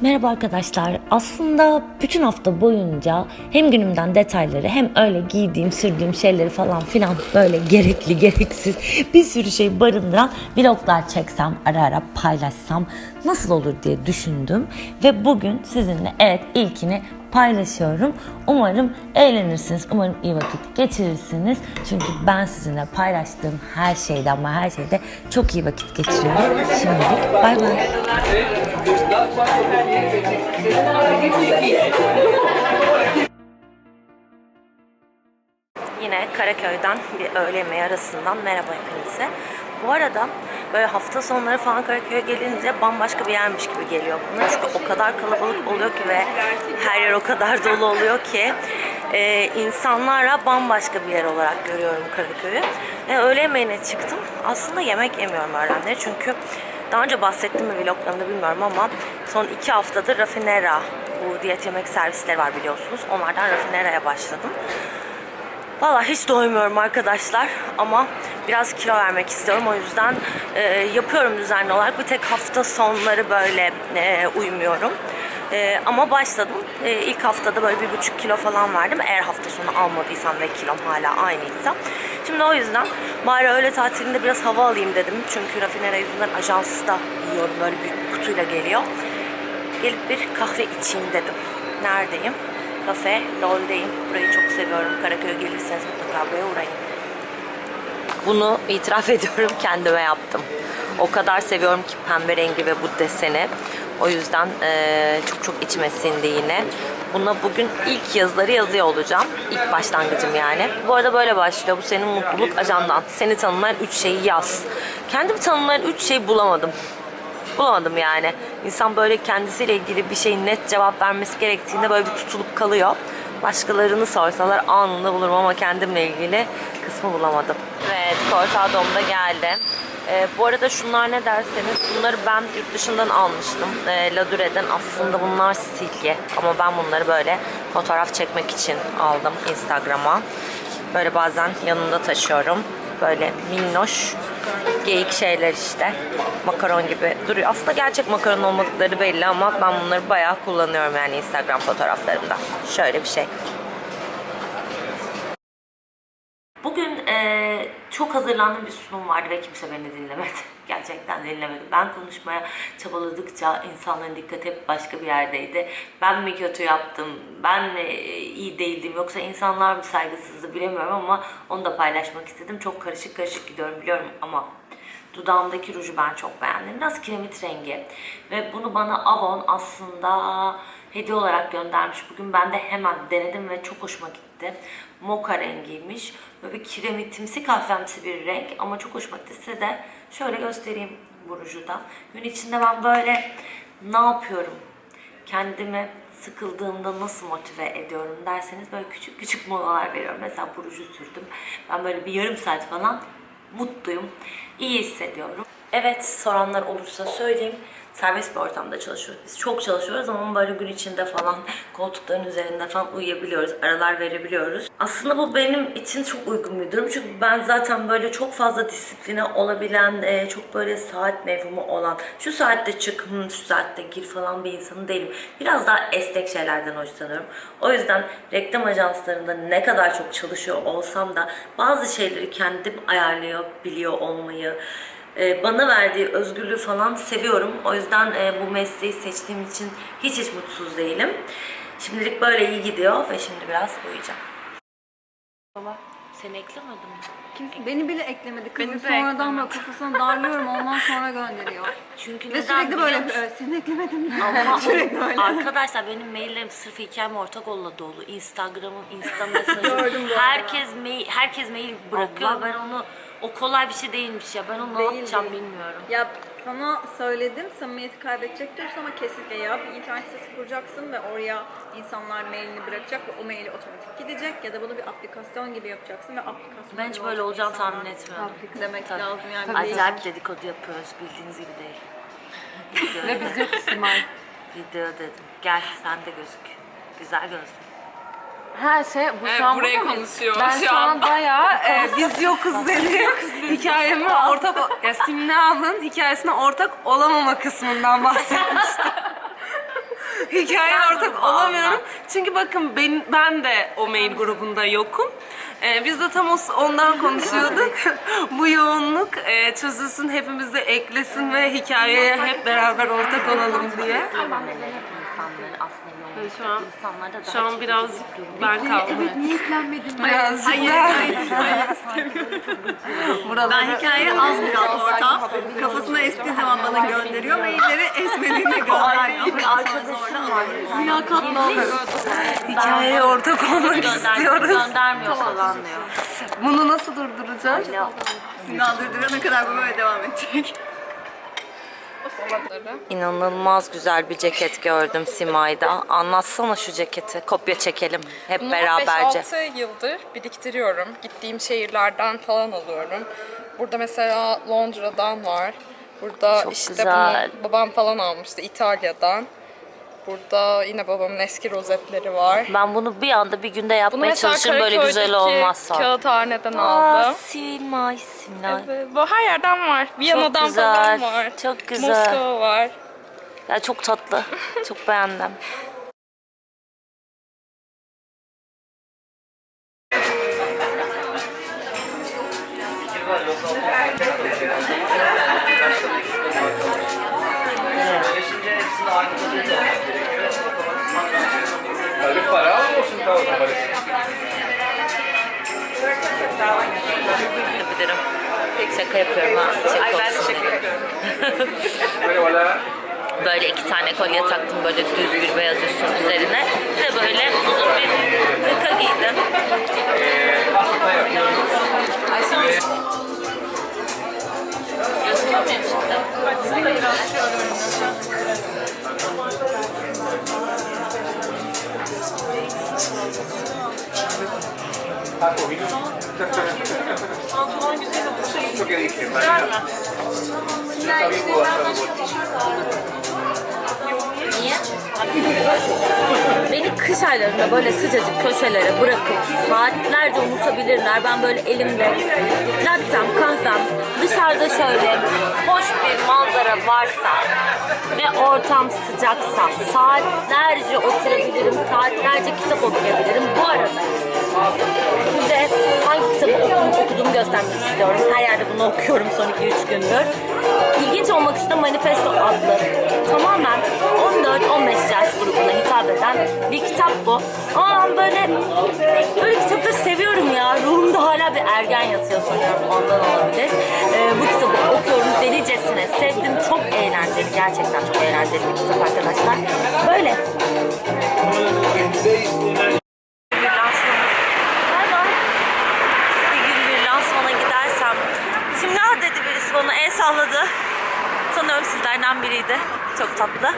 Merhaba arkadaşlar. Aslında bütün hafta boyunca hem günümden detayları hem öyle giydiğim, sürdüğüm şeyleri falan filan böyle gerekli, gereksiz bir sürü şey barındıran vloglar çeksem, ara ara paylaşsam nasıl olur diye düşündüm. Ve bugün sizinle evet ilkini paylaşıyorum. Umarım eğlenirsiniz. Umarım iyi vakit geçirirsiniz. Çünkü ben sizinle paylaştığım her şeyden ama her şeyde çok iyi vakit geçiriyorum. Şimdilik bay bay. Yine Karaköy'den bir öğle yemeği arasından merhaba hepinize. Bu arada böyle hafta sonları falan Karaköy'e gelince bambaşka bir yermiş gibi geliyor bana. Çünkü o kadar kalabalık oluyor ki ve her yer o kadar dolu oluyor ki e, insanlarla bambaşka bir yer olarak görüyorum Karaköy'ü. E, öğle yemeğine çıktım. Aslında yemek yemiyorum öğlenleri çünkü daha önce bahsettim mi vloglarımda bilmiyorum ama son iki haftadır Rafinera bu diyet yemek servisleri var biliyorsunuz. Onlardan Rafinera'ya başladım. Valla hiç doymuyorum arkadaşlar ama biraz kilo vermek istiyorum. O yüzden e, yapıyorum düzenli olarak. Bir tek hafta sonları böyle e, uyumuyorum. E, ama başladım. E, ilk haftada böyle bir buçuk kilo falan verdim. Eğer hafta sonu almadıysam ve kilom hala aynıysa. Şimdi o yüzden bari öğle tatilinde biraz hava alayım dedim. Çünkü rafinera yüzünden ajansta yiyorum. Böyle büyük bir kutuyla geliyor. Gelip bir kahve içeyim dedim. Neredeyim? Kafe LOL'deyim. Burayı çok seviyorum. Karaköy'e gelirseniz mutlaka buraya uğrayın. Bunu itiraf ediyorum kendime yaptım. O kadar seviyorum ki pembe rengi ve bu deseni. O yüzden eee, çok çok içime sindi yine. Buna bugün ilk yazıları yazıyor olacağım. İlk başlangıcım yani. Bu arada böyle başlıyor. Bu senin mutluluk ajandan. Seni tanımlayan 3 şeyi yaz. Kendimi tanımlayan 3 şey bulamadım bulamadım yani. İnsan böyle kendisiyle ilgili bir şeyin net cevap vermesi gerektiğinde böyle bir tutulup kalıyor. Başkalarını sorsalar anında bulurum ama kendimle ilgili kısmı bulamadım. Evet, Kortadom'da geldi. Ee, bu arada şunlar ne derseniz bunları ben yurt dışından almıştım. Ee, Ladure'den aslında bunlar silgi ama ben bunları böyle fotoğraf çekmek için aldım Instagram'a. Böyle bazen yanımda taşıyorum. Böyle minnoş geyik şeyler işte. Makaron gibi duruyor. Aslında gerçek makaron olmadıkları belli ama ben bunları bayağı kullanıyorum yani Instagram fotoğraflarımda. Şöyle bir şey. Bugün eee, çok hazırlandığım bir sunum vardı ve kimse beni dinlemedi. Gerçekten dinlemedi. Ben konuşmaya çabaladıkça insanların dikkati hep başka bir yerdeydi. Ben mi kötü yaptım, ben mi e, iyi değildim yoksa insanlar mı saygısızdı bilemiyorum ama onu da paylaşmak istedim. Çok karışık karışık gidiyorum biliyorum ama dudağımdaki ruju ben çok beğendim. Biraz kiremit rengi ve bunu bana Avon aslında hediye olarak göndermiş. Bugün ben de hemen denedim ve çok hoşuma gitti. Moka rengiymiş. Böyle kiremitimsi kahvemsi bir renk ama çok hoşuma gitti. Size de şöyle göstereyim bu ruju da. Gün içinde ben böyle ne yapıyorum? Kendimi sıkıldığımda nasıl motive ediyorum derseniz böyle küçük küçük molalar veriyorum. Mesela bu ruju sürdüm. Ben böyle bir yarım saat falan mutluyum. iyi hissediyorum. Evet soranlar olursa söyleyeyim. Serbest bir ortamda çalışıyoruz. Biz çok çalışıyoruz ama böyle gün içinde falan koltukların üzerinde falan uyuyabiliyoruz. Aralar verebiliyoruz. Aslında bu benim için çok uygun bir durum. Çünkü ben zaten böyle çok fazla disipline olabilen, e, çok böyle saat mevhumu olan, şu saatte çık, şu saatte gir falan bir insanı değilim. Biraz daha esnek şeylerden hoşlanıyorum. O yüzden reklam ajanslarında ne kadar çok çalışıyor olsam da bazı şeyleri kendim ayarlayabiliyor olmayı, e, bana verdiği özgürlüğü falan seviyorum. O yüzden e, bu mesleği seçtiğim için hiç hiç mutsuz değilim. Şimdilik böyle iyi gidiyor ve şimdi biraz uyuyacağım. Baba seni eklemedim mi? Kimse beni bile eklemedi. Kızım Beni de sonradan böyle kafasına darlıyorum ondan sonra gönderiyor. Çünkü Ve neden sürekli biliyor böyle musun? "Ee, seni eklemedim. Ama sürekli öyle. arkadaşlar benim maillerim sırf hikayem ortak olla dolu. Instagram'ım, Insta mesajım. Gördüm bu arada. herkes mail, herkes mail bırakıyor. Ben onu o kolay bir şey değilmiş ya. Ben onu ne Değil, yapacağım değil. bilmiyorum. Ya sana söyledim samimiyeti kaybedecek diyorsun ama kesinlikle ya bir internet sitesi kuracaksın ve oraya insanlar mailini bırakacak ve o maili otomatik gidecek ya da bunu bir aplikasyon gibi yapacaksın ve aplikasyon Ben hiç böyle olacağını tahmin etmiyordum. Aplik demek Tabii. lazım yani. Acayip dedikodu yapıyoruz bildiğiniz gibi değil. Video, Ve biz yokuz Simay. video dedim. Gel sen de gözük. Güzel gözük. Her şey bu Evet, şu an buraya konuşuyor Ben şu an an. bayağı e, biz yokuz dedi. Hikayemi ortak, ya Simna'nın hikayesine ortak olamama kısmından bahsetmiştim. hikayeye Ben ortak olamıyorum. Çünkü bakın ben, ben de o mail grubunda yokum. Ee, biz de tam o- ondan konuşuyorduk. Bu yoğunluk e, çözülsün, hepimiz de eklesin ve hikayeye hep beraber ortak olalım diye. İnsanları aslında yoğun Evet, şu an- insanlarda daha Şu an çok biraz ben kaldım. Niye yüklenmedin? Birazcık Hayır, ben- hayır, hayır, Buralara- Ben hikaye az biraz ortam. Kafasına estiği zaman bana gönderiyor. Mailleri esmediğinde var. Mülakatla Hikayeye ortak olmak istiyoruz. Göndermiyor falan diyor. Bunu nasıl durduracağız? Sinan durdurana kadar bu böyle devam edecek. İnanılmaz güzel bir ceket gördüm Simay'da. Anlatsana şu ceketi. Kopya çekelim hep Bunu beraberce. 5-6 yıldır biriktiriyorum. Gittiğim şehirlerden falan alıyorum. Burada mesela Londra'dan var. Burada Çok işte güzel. bunu babam falan almıştı İtalya'dan. Burada yine babamın eski rozetleri var. Ben bunu bir anda bir günde yapmaya çalışırım böyle güzel olmazsa. Kağıthane'den Aa, aldım. Simay, Simay. Evet, bu her yerden var. Viyana'dan güzel, falan var. çok güzel. Moskova var. Ya çok tatlı. Çok beğendim. Tabii olsun tamam parası. Yapabilirim. Şaka yapıyorum ha. Ay ben şaka Böyle valla Böyle iki tane kolye taktım böyle düz bir beyaz üstün üzerine. De böyle uzun bir hırka giydim. aslında yapıyorum. Gözüküyor muyum şimdi? Beni kış aylarında böyle sıcacık köşelere bırakıp saatlerce unutabilirler. Ben böyle elimde latsam, kahvem, dışarıda şöyle hoş bir manzara varsa ve ortam sıcaksa saatlerce oturabilirim, saatlerce kitap okuyabilirim. Bu arada size hangi kitabı okudum, okuduğumu göstermek istiyorum. Her yerde bunu okuyorum son 2-3 gündür. İlginç olmak için Manifesto adlı tamamen 14-15 yaş grubuna hitap eden bir kitap bu. Ama ben böyle, böyle kitapları seviyorum ya. Ruhumda hala bir ergen yatıyor sanıyorum ondan olabilir. Ee, bu kitabı okuyorum delicesine sevdim. Çok eğlenceli, gerçekten çok eğlenceli bir kitap arkadaşlar. Böyle. bir lansmana. Bay bay. Bir gün bir lansmana gidersem. Şimdi ne dedi birisi bana el salladı. Sanıyorum sizlerden biriydi. Çok tatlı.